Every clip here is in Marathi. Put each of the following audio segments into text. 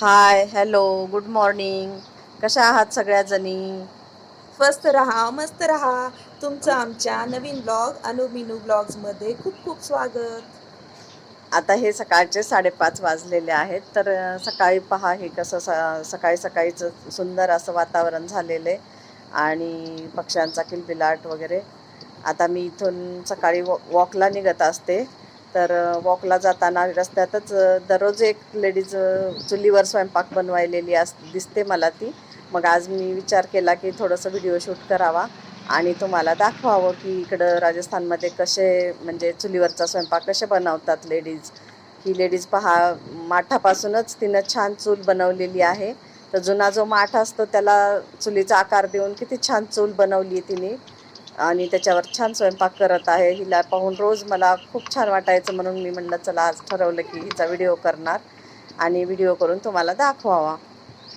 हाय हॅलो गुड मॉर्निंग कशा आहात सगळ्या जणी स्वस्त रहा मस्त रहा. तुमचं आमच्या नवीन ब्लॉग अनुमिनू ब्लॉग्समध्ये खूप खूप स्वागत. आता हे सकाळचे साडेपाच वाजलेले आहेत तर सकाळी पहा हे कसं स सकाळी सकाळीचं सुंदर असं वातावरण झालेलं आहे. आणि पक्ष्यांचा किलबिलाट वगैरे. आता मी इथून सकाळी वॉ वॉकला निघत असते. तर वॉकला जाताना रस्त्यातच दररोज एक लेडीज चुलीवर स्वयंपाक बनवायलेली अस दिसते मला ती. मग आज मी विचार केला की थोडंसं व्हिडिओ शूट करावा आणि तुम्हाला दाखवावं की इकडं राजस्थानमध्ये कसे म्हणजे चुलीवरचा स्वयंपाक कसे बनवतात लेडीज ही लेडीज पहा माठापासूनच तिनं छान चूल बनवलेली आहे. तर जुना जो माठ असतो त्याला चुलीचा आकार देऊन किती छान चूल बनवली आहे तिने. आणि त्याच्यावर छान स्वयंपाक करत आहे. हिला पाहून रोज मला खूप छान वाटायचं म्हणून मी म्हणलं चला आज ठरवलं की हिचा व्हिडिओ करणार आणि व्हिडिओ करून तुम्हाला दाखवावा.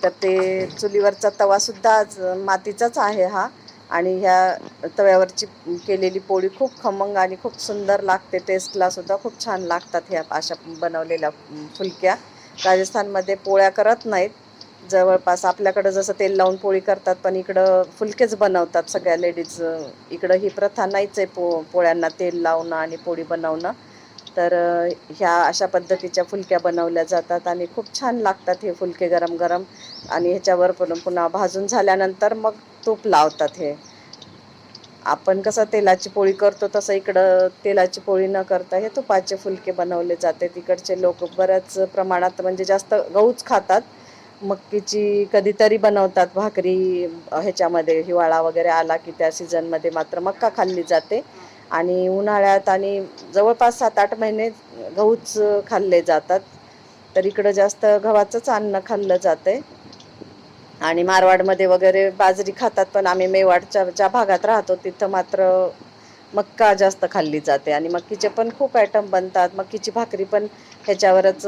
तर ते चुलीवरचा तवासुद्धा आज मातीचाच आहे हा आणि ह्या तव्यावरची केलेली पोळी खूप खमंग आणि खूप सुंदर लागते. टेस्टला सुद्धा खूप छान लागतात ह्या अशा बनवलेल्या फुलक्या. राजस्थानमध्ये पोळ्या करत नाहीत जवळपास आपल्याकडं जसं तेल लावून पोळी करतात पण इकडं फुलकेच बनवतात सगळ्या लेडीज इकडं ही प्रथा नाहीच आहे पो पोळ्यांना तेल लावणं आणि पोळी बनवणं. तर ह्या अशा पद्धतीच्या फुलक्या बनवल्या जातात आणि खूप छान लागतात हे फुलके गरम गरम आणि ह्याच्यावर पण पुन्हा भाजून झाल्यानंतर मग तूप लावतात हे. आपण कसं तेलाची पोळी करतो तसं इकडं तेलाची पोळी न करता हे तुपाचे फुलके बनवले जाते. तिकडचे लोक बऱ्याच प्रमाणात म्हणजे जास्त गहूच खातात. मक्कीची कधीतरी बनवतात भाकरी ह्याच्यामध्ये हिवाळा वगैरे आला की त्या सीझनमध्ये मात्र मक्का खाल्ली जाते. आणि उन्हाळ्यात आणि जवळपास सात आठ महिने गहूच खाल्ले जातात. तर इकडं जास्त गव्हाचंच अन्न खाल्लं जाते आणि मारवाडमध्ये वगैरे बाजरी खातात पण आम्ही मेवाडच्या ज्या भागात राहतो तिथं मात्र मक्का जास्त खाल्ली जाते आणि मक्कीचे पण खूप आयटम बनतात. मक्कीची भाकरी पण ह्याच्यावरच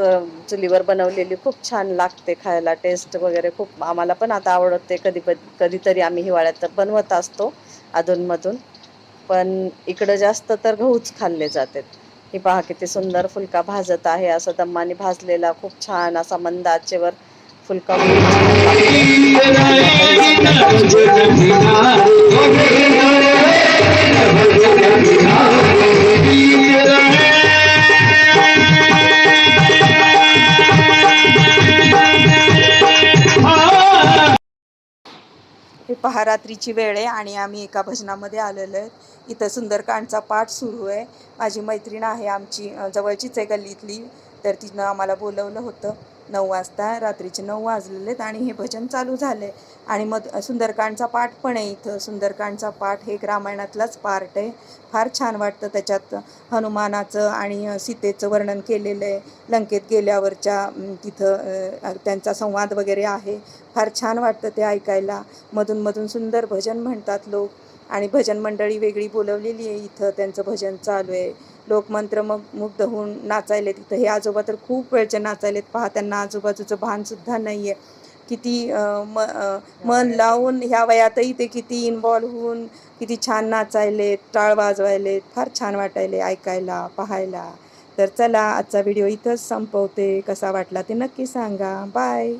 चुलीवर बनवलेली खूप छान लागते खायला. टेस्ट वगैरे खूप आम्हाला पण आता आवडते. कधी कधीतरी आम्ही हिवाळ्यात बनवत असतो अधूनमधून. पण इकडं जास्त तर गहूच खाल्ले जातात ही पहा किती सुंदर फुलका भाजत आहे. असं दम्माने भाजलेला खूप छान असा मंद आचेवर फुलका पहारात्रीची वेळ आहे. पहा रात्रीची वेळ आहे आणि आम्ही एका भजनामध्ये आलेलो आहे. इथं सुंदरकांडचा पाठ सुरू आहे. माझी मैत्रीण आहे आमची जवळचीच आहे गल्लीतली. तर तिनं आम्हाला बोलवलं होतं. नऊ वाजता रात्रीचे नऊ वाजलेले आहेत आणि हे भजन चालू झाले आणि मग सुंदरकांडचा पाठ पण आहे इथं. सुंदरकांडचा पाठ हे एक रामायणातलाच पार्ट आहे. फार छान वाटतं त्याच्यात. हनुमानाचं आणि सीतेचं वर्णन केलेलं आहे. लंकेत गेल्यावरच्या तिथं त्यांचा संवाद वगैरे आहे. फार छान वाटतं ते ऐकायला. मधून मधून सुंदर भजन म्हणतात लोक. आणि भजन मंडळी वेगळी बोलवलेली आहे इथं. त्यांचं भजन चालू आहे. लोकमंत्र मग मुग्ध होऊन नाचायलेत. इथं हे आजोबा तर खूप वेळचे नाचायलेत. पहा त्यांना आजूबाजूचं भानसुद्धा नाही आहे किती म मन लावून ह्या वयातही ते किती इन्वॉल्व होऊन किती छान नाचायलेत टाळ वाजवायलेत फार छान वाटायले ऐकायला पाहायला. तर चला आजचा व्हिडिओ इथंच संपवते. कसा वाटला ते नक्की सांगा. बाय